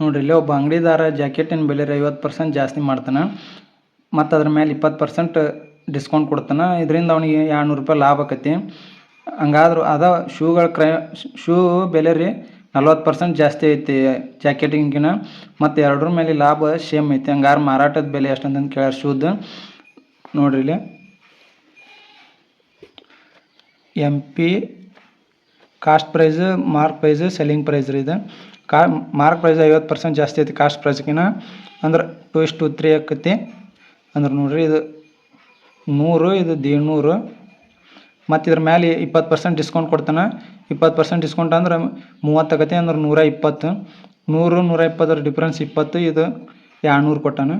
ನೋಡ್ರಿ, ಇಲ್ಲಿ ಒಬ್ಬ ಅಂಗಡಿದಾರ ಜಾಕೆಟಿನ ಬೆಲೆ ಐವತ್ತು ಪರ್ಸೆಂಟ್ ಜಾಸ್ತಿ ಮಾಡ್ತಾನೆ. ಮತ್ತು ಅದ್ರ ಮೇಲೆ ಇಪ್ಪತ್ತು ಪರ್ಸೆಂಟ್ ಡಿಸ್ಕೌಂಟ್ ಕೊಡ್ತಾನೆ. ಇದರಿಂದ ಅವನಿಗೆ ಎರಡ್ನೂರು ರೂಪಾಯಿ ಲಾಭ ಆಕತಿ. ಹಂಗಾದ್ರೂ ಅದ ಶೂಗಳ ಕ್ರಯ, ಶೂ ಬೆಲೆ ರೀ ನಲ್ವತ್ತು ಪರ್ಸೆಂಟ್ ಜಾಸ್ತಿ ಐತಿ ಜಾಕೆಟಿಂಗಿನ ಮತ್ತು ಎರಡರ ಮೇಲೆ ಲಾಭ ಸೇಮ್ ಐತಿ. ಹಂಗಾರೆ ಮಾರಾಟದ ಬೆಲೆ ಎಷ್ಟು ಅಂತಂದು ಕೇಳ್ಯಾರ ಶೂದು. ನೋಡ್ರಿ ಇಲ್ಲಿ. M P cost price mark price selling price ರೀ ಇದು. ಕಾ, ಮಾರ್ಕ್ ಪ್ರೈಸ್ ಐವತ್ತು ಪರ್ಸೆಂಟ್ ಜಾಸ್ತಿ ಐತಿ ಕಾಸ್ಟ್ ಪ್ರೈಸ್ಕಿನ ಅಂದ್ರೆ ಟು ಇಸ್ ಟು ತ್ರೀ ಆಕತಿ. ಅಂದ್ರೆ ನೋಡ್ರಿ ಇದು ನೂರು ಇದು ದೇಡ್ನೂರು ಮತ್ತು ಇದ್ರ ಮೇಲೆ ಇಪ್ಪತ್ತು ಪರ್ಸೆಂಟ್ ಡಿಸ್ಕೌಂಟ್ ಕೊಡ್ತಾನೆ. ಇಪ್ಪತ್ತು ಪರ್ಸೆಂಟ್ ಡಿಸ್ಕೌಂಟ್ ಅಂದ್ರೆ ಮೂವತ್ತು ಆಗತಿ ಅಂದ್ರೆ ನೂರ ಇಪ್ಪತ್ತು. ನೂರು, ನೂರ ಇಪ್ಪತ್ತರ ಡಿಫ್ರೆನ್ಸ್ ಇಪ್ಪತ್ತು, ಇದು ಎರಡುನೂರು ಕೊಟ್ಟಾನ.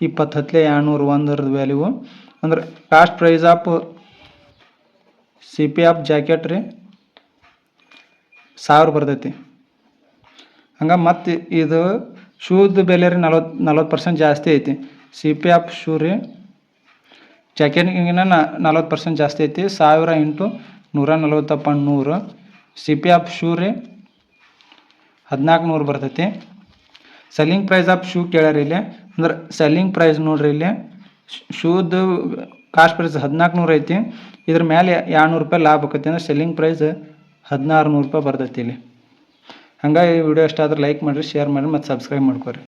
ಇಪ್ಪತ್ತು ಹತ್ತಲೆ ಎರಡ್ನೂರು, ಒಂದರದ ವ್ಯಾಲ್ಯೂ ಅಂದ್ರೆ cost price of C P of jacket ರೀ, ಸಾವಿರ ಬರ್ತೈತಿ. ಹಂಗೆ ಮತ್ತು ಇದು ಶೂದು ಬೆಲೆ ರೀ ನಲ್ವತ್ತು ನಲ್ವತ್ತು ಪರ್ಸೆಂಟ್ ಜಾಸ್ತಿ ಐತಿ. ಸಿ ಪಿ ಆಫ್ ಶೂ ರೀ ಜಾಕೆಟ್ಗಿನ ನಲ್ವತ್ತು ಪರ್ಸೆಂಟ್ ಜಾಸ್ತಿ ಐತಿ. ಸಾವಿರ ಇಂಟು ನೂರ ನಲ್ವತ್ತು ಪಾಯಿಂಟ್ ನೂರು ಸಿ ಪಿ ಆಫ್ ಶೂ ರೀ ಹದಿನಾಲ್ಕು ನೂರು ಬರ್ತೈತಿ. ಸೆಲ್ಲಿಂಗ್ ಪ್ರೈಸ್ ಆಫ್ ಶೂ ಕೇಳ್ಯಾರ ಇಲ್ಲಿ. ಅಂದ್ರೆ ಸೆಲ್ಲಿಂಗ್ ಪ್ರೈಸ್ ನೋಡ್ರಿ ಇಲ್ಲಿ. ಶೂದು ಕಾಸ್ಟ್ ಪ್ರೈಸ್ ಹದಿನಾಲ್ಕು ನೂರು ಐತಿ. ಇದ್ರ ಮೇಲೆ ಎರಡು ನೂರು ರೂಪಾಯಿ ಲಾಭ ಆಕೈತಿ ಅಂದ್ರೆ ಸೆಲ್ಲಿಂಗ್ ಪ್ರೈಸ್ ಹದಿನಾರು ನೂರು ರೂಪಾಯಿ ಬರ್ತೈತಿ ಇಲ್ಲಿ. ಹಂಗಾಗಿ ವಿಡಿಯೋ ಇಷ್ಟ ಆದ್ರೆ ಲೈಕ್ ಮಾಡಿರಿ ಶೇರ್ ಮಾಡಿರಿ ಮತ್ತು ಸಬ್ಸ್ಕ್ರೈಬ್ ಮಾಡ್ಕೊರಿ.